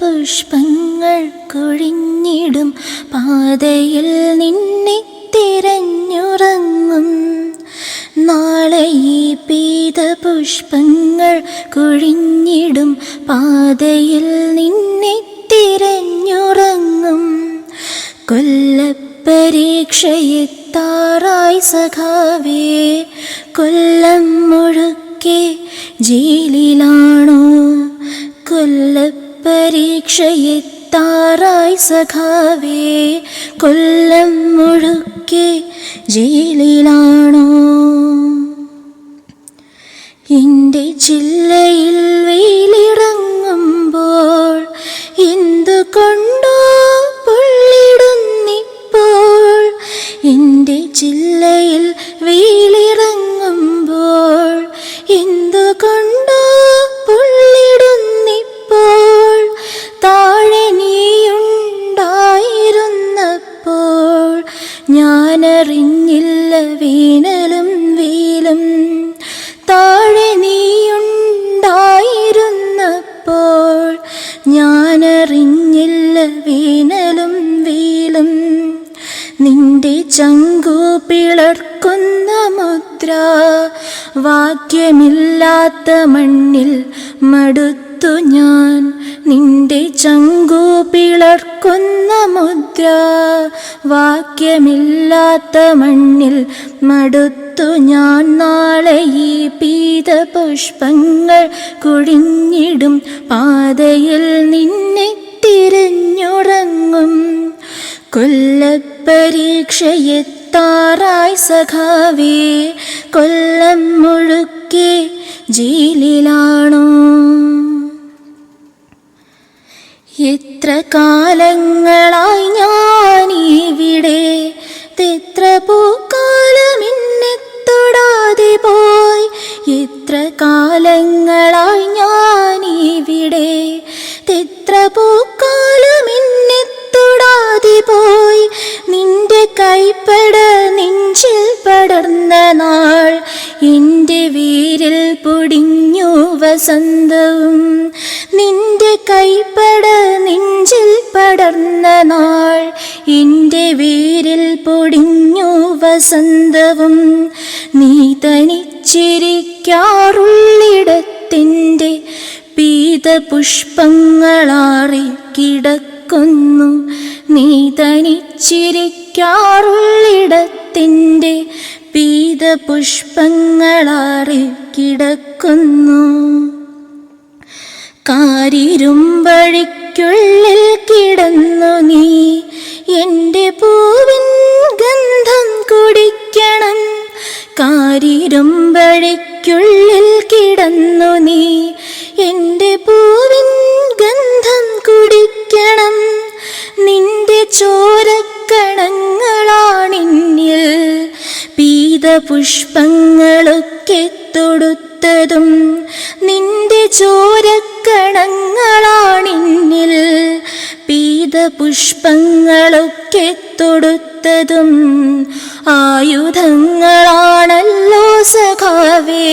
പുഷ്പങ്ങൾ കൊഴിഞ്ഞിടും. പാതയിൽ നിന്നെ തിരഞ്ഞുറങ്ങും. നാളെ ഈ പീത പുഷ്പങ്ങൾ കൊഴിഞ്ഞിടും. പാതയിൽ നിന്നെ തിരഞ്ഞുറങ്ങും. കൊല്ലപ്പരീക്ഷയെത്താറായി സഖാവേ കൊല്ലം മുഴുക്കെ ജയിലിലാണോ? കൊല്ലപ്പരീക്ഷയെത്താറായി സഖാവേ കൊല്ലം മുഴുക്കെ ജയിലിലാണോ? എന്റെ ചില്ലയിൽ വെയിലിറങ്ങുമ്പോൾ എന്തുകൊണ്ടോ പുള്ളിടുന്നിപ്പോൾ എന്റെ ചില്ലയിൽ ഞാനറിഞ്ഞില്ല വീണലും വീലും. താഴെ നീയുണ്ടായിരുന്നപ്പോൾ ഞാനറിഞ്ഞില്ല വീണലും വീലും. നിന്റെ ചങ്കു പിളർക്കുന്ന മുദ്ര വാക്യമില്ലാത്ത മണ്ണിൽ മടുത്തു ഞാൻ നിന്റെ ചങ്കു പിളർക്കുന്ന മുദ്ര. വാക്യമില്ലാത്ത മണ്ണിൽ മടുത്തു ഞാൻ നാളെ ഈ പീത പുഷ്പങ്ങൾ കുഴിഞ്ഞിടും. പാതയിൽ നിന്നെ തിരഞ്ഞുറങ്ങും. കൊല്ലപ്പരീക്ഷയെത്താറായി സഖാവേ കൊല്ലം മുഴുക്കെ ജയിലിലാണോ? എത്ര കാലങ്ങളായി ഞാനിവിടെ. എത്ര പൂക്കാലം എന്നെ തൊടാതെ പോയി. എത്ര കാലങ്ങളായി ഞാനിവിടെ. എത്ര പൂക്കാലം എന്നെ തൊടാതെ പോയി. നിന്റെ കൈപ്പട നെഞ്ചിൽ പടർന്ന നാൾ എന്റെ വീരിൽ പൊടിഞ്ഞു വസന്തവും. നിന്റെ കൈപ്പട നാൾ എന്റെ വീരിൽ പൊടിഞ്ഞു വസന്തവും നീ തനിച്ചിരിക്കാറുള്ളിടത്തിന്റെ പീത പുഷ്പങ്ങളാറി കിടക്കുന്നു. നീ തനിച്ചിരിക്കാറുള്ളിടത്തിന്റെ പീത പുഷ്പങ്ങളാറി കിടക്കുന്നു കാരിരുമ്പഴിക്കുള്ളിൽ കിടന്നു നീ എന്റെ പൂവിൻ ഗന്ധം കുടിക്കണം. കാരിരുമ്പഴയ്ക്കുള്ളിൽ കിടന്നു നീ എന്റെ പൂവിൻ ഗന്ധം കുടിക്കണം. നിന്റെ ചോരക്കണങ്ങളാണിന്നിൽ പീതപുഷ്പങ്ങളൊക്കെ തൊടുത്തതും. നിന്റെ ചോരക്കണങ്ങളാണിന്നിൽ പീതപുഷ്പങ്ങളൊക്കെ തൊടുത്തതും ആയുധങ്ങളാണല്ലോ സഖാവേ.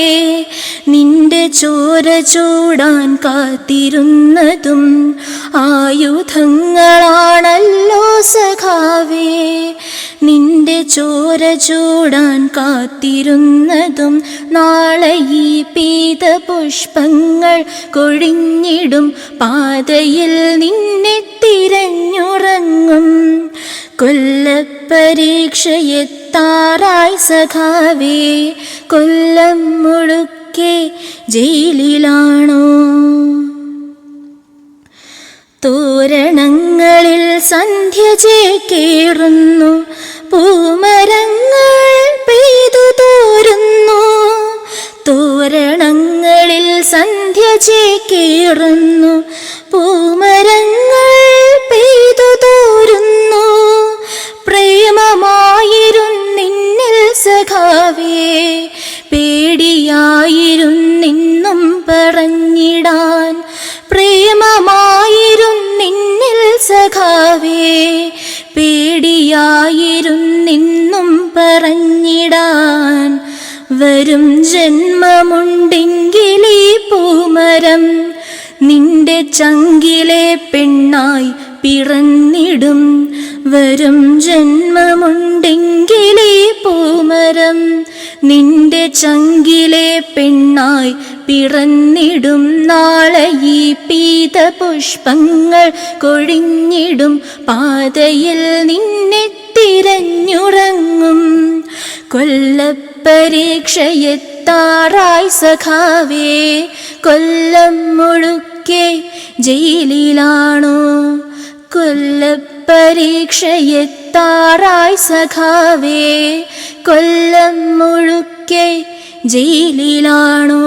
നിന്റെ ചോര ചൂടാൻ കാത്തിരുന്നതും ആയുധങ്ങളാണല്ലോ ചോര ചൂടാൻ കാത്തിരുന്നതും നാളെ ഈ പീത പുഷ്പങ്ങൾ കൊഴിഞ്ഞിടും. പാതയിൽ നിന്നെ തിരഞ്ഞുറങ്ങും. കൊല്ലപ്പരീക്ഷയെത്താറായി സഖാവേ കൊല്ലം മുഴുക്കെ ജയിലിലാണോ? തോരണങ്ങളിൽ സന്ധ്യ ചേക്കേറുന്നു. സഖാവേ പേടിയായിരുന്നിന്നും പറഞ്ഞിടാൻ പ്രേമമായിരുന്നിന്നിൽ സഖാവേ പേടിയായിരുന്നിന്നും പറഞ്ഞിടാൻ വരും ജന്മമുണ്ടെങ്കിലീ പൂമരം നിന്റെ ചങ്കിലെ പെണ്ണായി പിറന്നിടും. വരും ജന്മമുണ്ടെങ്കിലേ പൂമരം. നിന്റെ ചങ്കിലെ പെണ്ണായി പിറന്നിടും നാളെ ഈ പീത പുഷ്പങ്ങൾ കൊഴിഞ്ഞിടും. പാതയിൽ നിന്നെ തിരഞ്ഞുറങ്ങും. കൊല്ലപ്പരീക്ഷയെത്താറായി സഖാവേ കൊല്ലം മുഴുക്കെ ജയിലിലാണോ? കൊല്ലപ്പരീക്ഷയെത്താറായി സഖാവേ കൊല്ലം മുഴുക്കെ ജയിലിലാണോ?